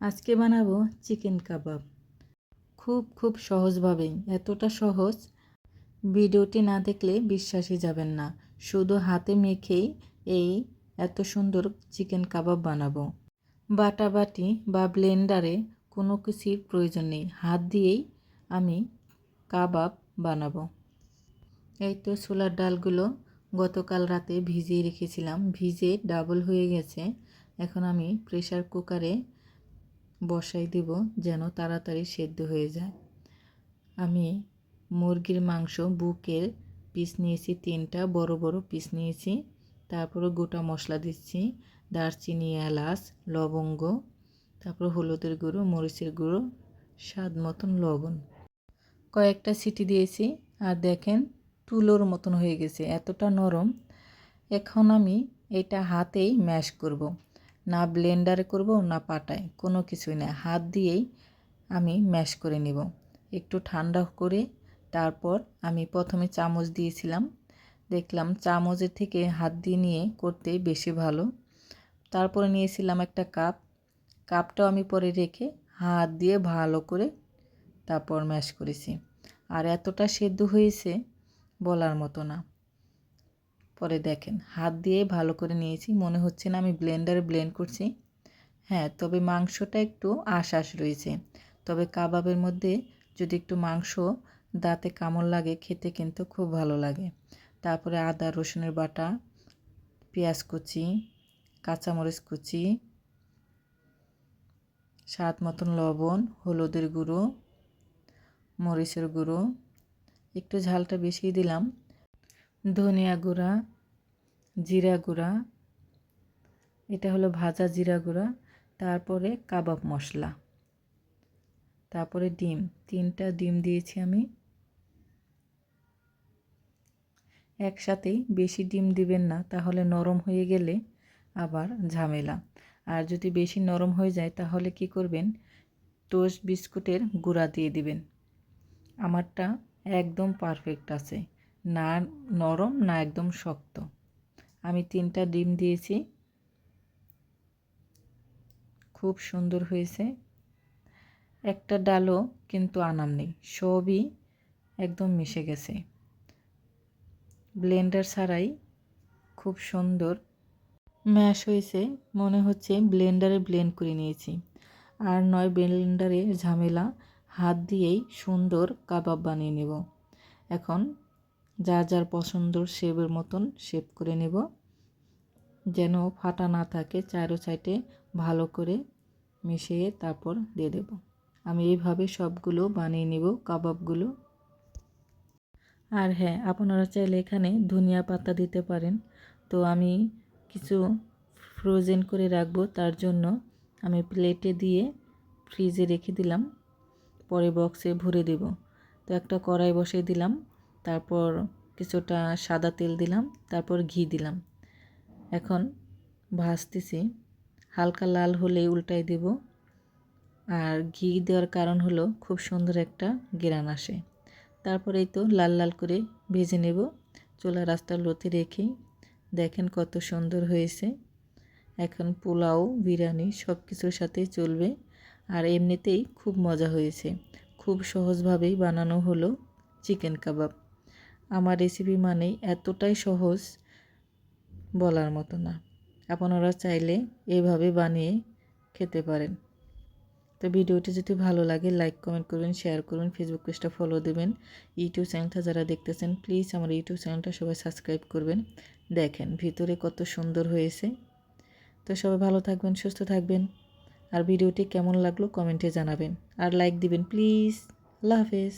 আজকে বানাবো চিকেন কাবাব। খুব খুব সহজভাবেই এতটা সহজ। ভিডিওটি না দেখলে বিশ্বাসই যাবেন না। শুধু হাতে মেখেই এই এত সুন্দর চিকেন কাবাব বানাবো। বাটাবাটি বা ব্লেন্ডারে কোনো কিছুর প্রয়োজন নেই। হাত দিয়েই আমি কাবাব বানাবো। এই তো ছোলার ডালগুলো গতকাল রাতে ভিজিয়ে রেখেছিলাম। ভিজে ডাবল হয়ে গেছে। এখন আমি প্রেশার কুকারে বসাই দেব যেন তাড়াতাড়ি সেদ্ধ হয়ে যায়। আমি মুরগির মাংস বুকের পিস নিয়েছি, তিনটা, বড় বড় পিস নিয়েছি। তারপরে গোটা মশলা দিচ্ছি, দারচিনি, এলাচ, লবঙ্গ, তারপর হলুদের গুঁড়ো, মরিচের গুঁড়ো, স্বাদ মতন লবণ। কয়েকটা সিটি দিয়েছি আর দেখেন তুলোর মতন হয়ে গেছে, এতটা নরম। এখন আমি এটা হাতেই ম্যাশ করব। না ব্লেন্ডারে করব, না পাটায়। কোনো কিছুই না। হাত দিয়েই আমি ম্যাশ করে নেব। একটু ঠান্ডা করে তারপর আমি প্রথমে চামচ দিয়েছিলাম। দেখলাম চামচের থেকে হাত দিয়ে নিয়ে করতে বেশি ভালো। তারপরে নিয়েছিলাম একটা কাপ। কাপটাও আমি পরে রেখে হাত দিয়ে ভালো করে তারপর ম্যাশ করেছি। আর এতটা সেদ্ধ হয়েছে বলার মতো না। পরে দেখেন, হাত দিয়ে ভালো করে নিয়েছি, মনে হচ্ছে না আমি ব্লেন্ডারে ব্লেন্ড করছি। হ্যাঁ তবে মাংসটা একটু আশ আশ রয়েছে। তবে কাবাবের মধ্যে যদি একটু মাংস দাঁতে কামড় লাগে, খেতে কিন্তু খুব ভালো লাগে। তারপরে আদা, রসুনের বাটা, পেঁয়াজ কুচি, কাঁচামরিচ কুচি, স্বাদ মতন লবণ, হলুদের গুঁড়ো, মরিচের গুঁড়ো, একটু ঝালটা বেশি দিলাম। ধনিয়া গুঁড়া, জিরা গুঁড়া, এটা হলো ভাজা জিরা গুঁড়া, তারপরে কাবাব মশলা, তারপরে ডিম, তিনটা ডিম দিয়েছি আমি। একসাথেই বেশি ডিম দিবেন না, তাহলে নরম হয়ে গেলে আবার ঝামেলা। আর যদি বেশি নরম হয়ে যায়, তাহলে কি করবেন? টোস্ট বিস্কুটের গুঁড়া দিয়ে দিবেন। আমারটা একদম পারফেক্ট আছে। না নরম না একদম শক্ত। আমি তিনটা ডিম দিয়েছি। খুব সুন্দর হয়েছে। একটা ডালও কিন্তু আনাম নেই, সবই একদম মিশে গেছে। ব্লেন্ডার ছাড়াই খুব সুন্দর ম্যাশ হয়েছে, মনে হচ্ছে ব্লেন্ডারে ব্লেন্ড করে নিয়েছি। আর নয় ব্লেন্ডারে ঝামেলা, হাত দিয়েই সুন্দর কাবাব বানিয়ে নেব। এখন যার যার পছন্দর শেপের মতন শেপ করে নেব। যেন ফাটা না থাকে, চারো সাইডে ভালো করে মিশিয়ে তারপর দিয়ে দেব। আমি এইভাবে সবগুলো বানিয়ে নেব, কাবাবগুলো। আর হ্যাঁ আপনারা চাইলে এখানে ধনিয়া পাতা দিতে পারেন। তো আমি কিছু ফ্রোজেন করে রাখব, তার জন্য আমি প্লেটে দিয়ে ফ্রিজে রেখে দিলাম। পরে বক্সে ভরে দেব। তো একটা কড়াই বসিয়ে দিলাম। তারপর কিছুটা সাদা তেল দিলাম, তারপর ঘি দিলাম। এখন ভাজতেছি। হালকা লাল হলে উল্টাই দেব। আর ঘি দেওয়ার কারণ হলো খুব সুন্দর একটা গেরান আসে। তারপরে এই তো লাল লাল করে ভেজে নেব। চোলা রাস্তা লোতে রেখে দেখেন কত সুন্দর হয়েছে। এখন পোলাও, বিরিয়ানি সব কিছুর সাথেই চলবে। আর এমনিতেই খুব মজা হয়েছে। খুব সহজভাবেই বানানো হলো চিকেন কাবাব। আমার রেসিপি মানেই এতটাই সহজ বলার মতো না। আপনারা চাইলে এভাবে বানিয়ে খেতে পারেন। তো ভিডিওটি যদি ভালো লাগে লাইক কমেন্ট করবেন শেয়ার করবেন ফেসবুক পেজটা ফলো দেবেন। ইউটিউব চ্যানেলটা যারা দেখতেছেন প্লিজ আমার ইউটিউব চ্যানেলটা সবাই সাবস্ক্রাইব করবেন। দেখেন ভিতরে কত সুন্দর হয়েছে। তো সবাই ভালো থাকবেন, সুস্থ থাকবেন। আর ভিডিওটি কেমন লাগল কমেন্টে জানাবেন। আর লাইক দিবেন প্লিজ আল্লাহ হাফেজ।